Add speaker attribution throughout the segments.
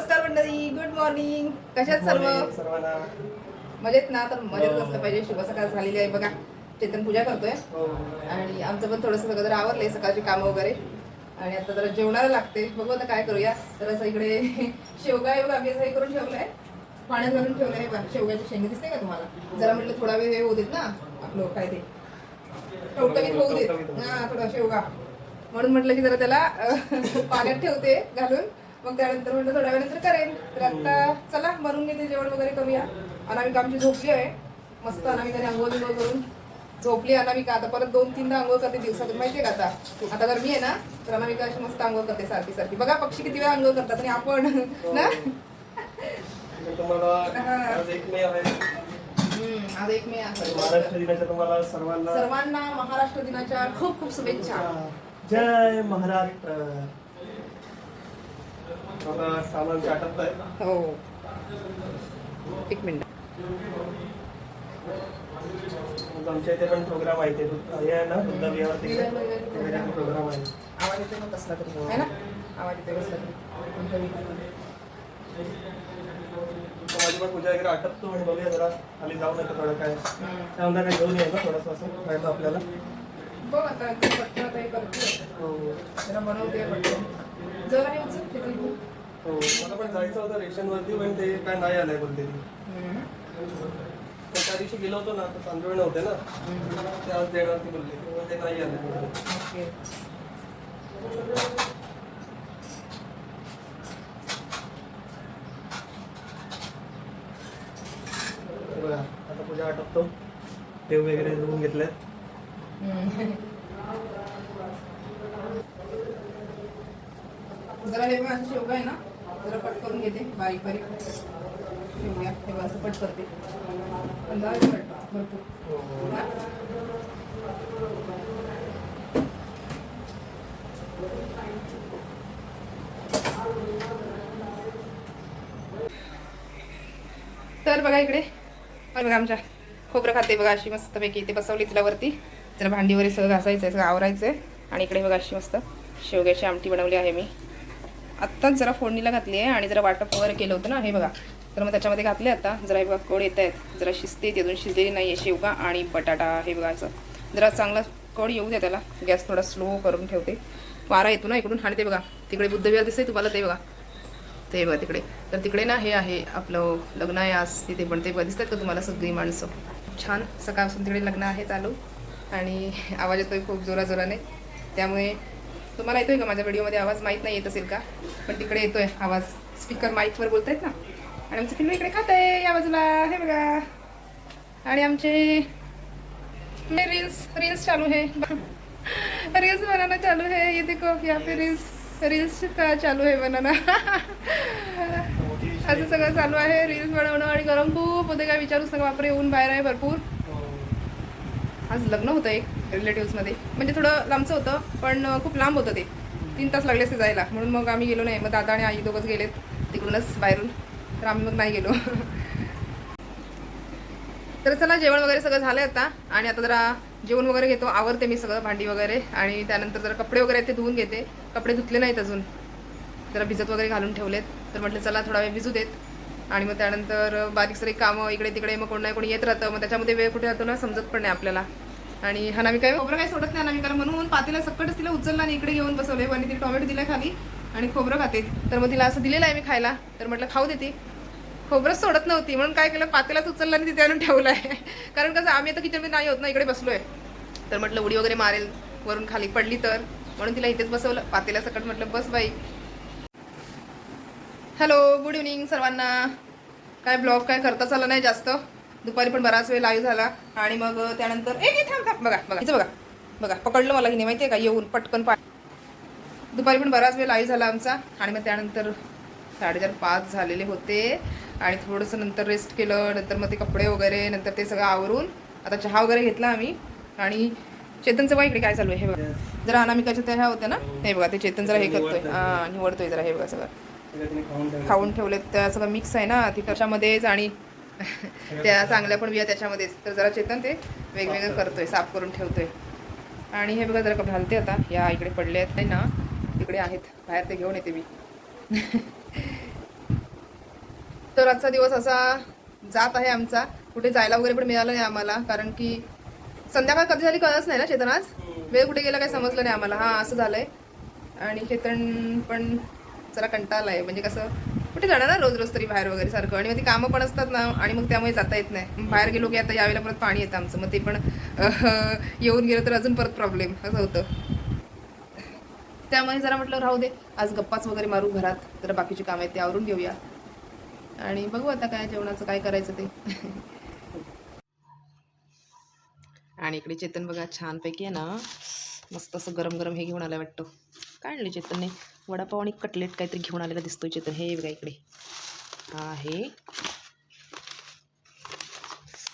Speaker 1: नमस्कार मंडळी good morning कशात सर्व?
Speaker 2: सर्वांना.
Speaker 1: मजेत ना? तर मजेत
Speaker 2: हो.
Speaker 1: असलं पाहिजे शुभ सकाळ झालेली आहे बघा. चेतन पूजा करतोय.
Speaker 2: हो.
Speaker 1: आणि आमचं पण थोडंसं सगळं जरा आवरलंय सकाळची कामं वगैरे. आणि आता जरा जेवणाला लागते. बघू आता काय करूया. तर असं इकडे शेवगा येऊ आम्ही असं हे करून ठेवलंय. पाण्यात घालून ठेवलंय शेवग्याची शेंगे दिसते का तुम्हाला? जरा म्हटलं थोडा वेळ हे होऊ देत ना. आपलं काय ते? टवटवीत होऊ देत. हा थोडा शेवगा. म्हणून म्हटलं की जरा त्याला पाण्यात ठेवते घालून. मग त्यानंतर म्हटलं थोड्या वेळानंतर करेन. तर आता चला बनवून घेते जेवण वगैरे करूया. अनामिका आमची झोपली आहे. मस्त अनामिकाने आंघोळ बिंघोळ करून झोपली अनामिका. आता परत दोन तीनदा आंघोळ करते दिवसातून. माहितीये का आता? आता गरमी आहे ना तर अनामिका अशी मस्त आंघोळ करते सारखी सारखी. बघा पक्षी किती वेळा आंघोळ करतात. आणि आपण ना?
Speaker 2: तर तुम्हाला. आज एक मे आहे.
Speaker 1: हम्म, आज एक मे
Speaker 2: आणि
Speaker 1: आहे
Speaker 2: महाराष्ट्र दिनाच्या तुम्हाला सर्वांना
Speaker 1: सर्वांना महाराष्ट्र दिनाच्या खूप खूप शुभेच्छा.
Speaker 2: जय महाराष्ट्र आता सामान आटपत आहे
Speaker 1: हो. एक मिनिट.
Speaker 2: मग आमच्या इथे पण प्रोग्राम आहे ते. हे आहे ना बुद्ध प्रोग्राम आहे.
Speaker 1: आवाज येतोय मग कसला तरी. है ना? आवाज येतोय कसला तरी. कोणत्या वेळी.
Speaker 2: तर माझी पण पूजा वगैरे आटपतो आणि बघूया जरा. खाली जाऊन येतो थोडं काय. त्यानंतर काय घेऊन ना थोडंसं असं. राहिलं आपल्याला.
Speaker 1: बघ आता ते पटकन आता हे करते
Speaker 2: हो.
Speaker 1: जरा बनवते पटकन. जर आहे उचल ते काही तू.
Speaker 2: हो मला पण जायचं होतं रेशनवरती पण ते काय नाही आलंय बोलते ती त्या दिवशी गेलो होतो ना तर तांदूळ नव्हते ना. ते आज देणार ती बोलली तेव्हा ते नाही आले
Speaker 1: ओके.
Speaker 2: बघा आता पूजा आटपतो. देव वगैरे धुवून.
Speaker 1: जरा हे शेवगा आहे ना? जरा पट करून घेते. बारीक बारीक. शेवग्या तेव्हा असं पट करते. पण जरा पट भरपूर. तर बघा इकडे. पण बघा आमच्या खोबरं खाते बघा अशी मस्तपैकी. इथे बसवली तिला वरती. जरा भांडी वगैरे सगळं घासायचं आहे सगळं आवरायचं आहे आणि इकडे बघा अशी मस्त शेवग्याची आमटी बनवली आहे मी. आत्ताच जरा फोडणीला घातली आहे आणि जरा वाटप वगैरे केलं होतं ना हे बघा. तर मग त्याच्यामध्ये घातले आता. जरा हे बघा कड येत आहेत. जरा शिजते ती अजून शिजलेली नाही आहे शेवगा आणि बटाटा हे बघा असं. जरा चांगला कड येऊ द्या त्याला. गॅस थोडा स्लो करून ठेवते. वारा येतो ना इकडून. आणि ते बघा तिकडे बुद्धविहार दिसते तुम्हाला ते बघा. ते बघा तिकडे. तर तिकडे ना हे आहे आपलं लग्न आहे आज तिथे पण ते बघा दिसतात का तुम्हाला सगळी माणसं? छान. सकाळपासून तिकडे लग्न आहे चालू. आणि आवाज येतोय खूप जोराजोराने. त्यामुळे तुम्हाला येतोय का माझ्या व्हिडिओमध्ये आवाज? माहीत नाही येत असेल का? पण तिकडे येतोय आवाज. स्पीकर माईकवर बोलतायत ना? आणि आमचं फिल्म इकडे खात आहे या बाजूला. हे बघा. आणि आमचे रील्स रील्स चालू आहे. रील्स बनाना चालू आहे. ये देखो या पे रील्स रील्स का चालू आहे बनाना असं सगळं चालू आहे. रील्स बनवणं आणि गरम खूप होते काय विचारू सगळं बापरे ऊन बाहेर आहे भरपूर. आज लग्न होतं एक. रिलेटिव्समध्ये म्हणजे थोडं लांबचं होतं पण खूप लांब होतं ते. तीन तास लागले असते जायला. म्हणून मग आम्ही गेलो नाही. मग दादा आणि आई दोघंच गेलेत. तिकडूनच बाहेरून. तर आम्ही मग नाही गेलो. तर चला जेवण वगैरे सगळं झालं आता. आणि आता जरा जेवण वगैरे घेतो. आवरते मी सगळं भांडी वगैरे. आणि त्यानंतर जरा कपडे वगैरे ते धुवून घेते. कपडे धुतले नाहीत अजून. जरा भिजत वगैरे घालून ठेवलेत. तर म्हटलं चला थोडा वेळ भिजू देत. आणि मग त्यानंतर बारीक सारी कामं इकडे तिकडे. मग कोण नाही कोणी येत राहतं. मग त्याच्यामध्ये वेळ कुठे राहतो ना समजत पण नाही आपल्याला. आणि हा काय खोबरं काही सोडत नाही अनामिकाला म्हणून पातीला सकटच तिला उचलला आणि इकडे घेऊन बसवले आणि तिला टोमॅटो दिला खाली आणि खोबरं खाते. तर मग तिला असं दिलेलं आहे मी खायला. तर म्हटलं खाऊ देते खोबरंच सोडत नव्हती म्हणून काय केलं पातेलाच उचललं आणि तिथे आणून ठेवलं आहे कारण कसं आम्ही आता किचनमध्ये नाही होत ना इकडे बसलो आहे तर म्हटलं उडी वगैरे मारेल वरून खाली पडली तर. म्हणून तिला इथेच बसवलं. पातेला सकट म्हटलं बस बाई. हॅलो गुड इव्हनिंग सर्वांना. काय ब्लॉग काय करताच आला नाही जास्त? दुपारी पण बराच वेळ लाईव्ह झाला. आणि मग त्यानंतर ए थांब थांब बघा बघा इथं बघा बघा पकडलं मला हिने माहिती आहे का? येऊन पटकन पा दुपारी पण बराच वेळ लाईव्ह झाला आमचा. आणि मग त्यानंतर साडेचार पाच झालेले होते. आणि थोडंसं नंतर रेस्ट केलं नंतर मग ते कपडे वगैरे नंतर ते सगळं आवरून आता चहा वगैरे घेतला आम्ही. आणि चेतनचं बघा इकडे काय चालू आहे हे बघा. जरा अनामिकाच्या त्या ह्या होत्या ना? हे बघा ते चेतन जरा हे करतोय. निवडतोय जरा हे बघा सगळं.
Speaker 2: खाऊन ठेवलं.
Speaker 1: खाऊन ठेवलेत त्या सगळं मिक्स आहे ना ती त्याच्यामध्येच आणि त्या चांगल्या पण बिया त्याच्यामध्येच. तर जरा चेतन ते वेगवेगळं करतोय साफ करून ठेवतोय. आणि हे बघा जरा घालते आता. या इकडे पडले आहेत नाही ना इकडे आहेत. बाहेर ते घेऊन येते मी. तर आजचा दिवस असा जात आहे आमचा. कुठे जायला वगैरे पण मिळालं नाही आम्हाला कारण की संध्याकाळ कधी झाली कळच नाही ना चेतन आज? वेळ कुठे गेला काही समजलं नाही आम्हाला. हा असं झालंय. आणि चेतन पण जरा कंटाळा आहे म्हणजे कसं कुठे जाणार ना रोज रोज तरी बाहेर वगैरे सारखं? आणि मग ती कामं पण असतात ना आणि मग त्यामुळे जाता येत नाही. बाहेर गेलो की आता यावेळेला परत पाणी येतं आमचं. मग ते पण येऊन गेलं तर अजून परत प्रॉब्लेम असं होतं. त्यामुळे जरा म्हटलं राहू दे. आज गप्पाच वगैरे मारू घरात. जरा बाकीची कामं आहेत ते आवरून घेऊया. आणि बघू आता काय जेवणाचं काय करायचं ते. आणि इकडे चेतन बघा छानपैकी आहे ना मस्त असं गरम गरम हे घेऊन आलं वाटतं. काय आणले चेतनने. वडापाव आणि कटलेट काहीतरी घेऊन आलेला दिसतो चेतन. हे बघा इकडे. हा आहे.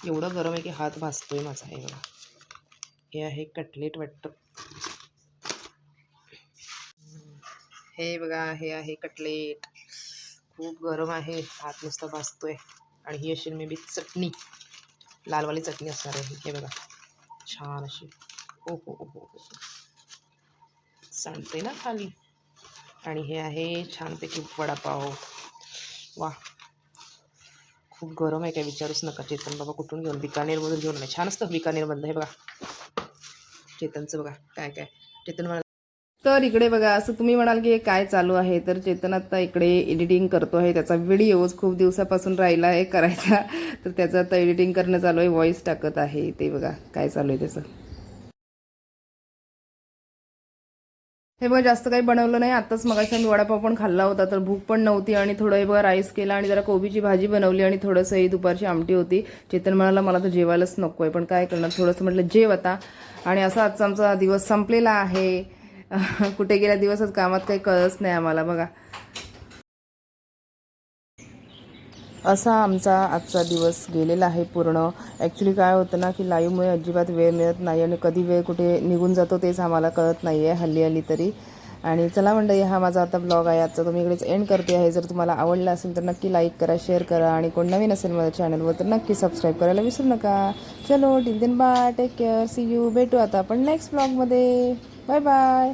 Speaker 1: एवढं गरम आहे की हात भाजतोय माझा. हे बघा. हे आहे कटलेट वाटतं. हे बघा हे आहे कटलेट. खूप गरम आहे. हात नुसता भाजतोय आणि ही अशी मे बी चटणी. लालवाली चटणी असणार आहे. हे बघा. छान अशी. ओ हो हो हो हो सांडते ना खाली आणि हे आहे छानपैकी वडापाव. वा. खूप गरम आहे काय विचारूच नका. चेतन बाबा कुठून घेऊन? बिकानेरमधून घेऊन नाही छान असतं बिकानेरमधलं हे बघा. चेतनचं बघा काय काय. चेतन म्हणाल तर इकडे बघा असं तुम्ही म्हणाल की काय चालू आहे? तर चेतन आता इकडे एडिटिंग करतो आहे. त्याचा व्हिडिओज खूप दिवसापासून राहिला आहे करायचा. तर त्याचं आता एडिटिंग करणं चालू आहे. व्हॉइस टाकत आहे. ते बघा काय चालू आहे त्याचं. हे बघा जास्त काही बनवलं नाही. आताच मगाशी आम्ही वडापाव पण खाल्ला होता तर भूक पण नव्हती आणि थोडं हे बघा राईस केला आणि जरा कोबीची भाजी बनवली आणि थोडंसंही दुपारची आमटी होती. चेतन म्हणाला मला तर जेवायलाच नको आहे पण काय करणार? थोडंसं म्हटलं जेव आता. आणि असा आजचा आमचा दिवस संपलेला आहे. कुठे गेल्या दिवसच कामात काही कळच नाही आम्हाला बघा. असा आमचा आजचा दिवस गेलेला आहे पूर्ण. ॲक्च्युली काय होतं ना की लाईव्हमुळे अजिबात वेळ मिळत नाही आणि कधी वेळ कुठे निघून जातो तेच आम्हाला कळत नाही आहे हल्ली हल्ली तरी. आणि चला मंडळी हा माझा आता ब्लॉग आहे. आजचा तुम्ही इकडेच एंड करते आहे. जर तुम्हाला आवडला असेल तर नक्की लाईक करा शेअर करा आणि कोण नवीन असेल माझ्या चॅनलवर तर नक्की सबस्क्राईब करायला विसरू नका. चलो till then bye take care see you भेटू आता आपण नेक्स्ट ब्लॉगमध्ये बाय बाय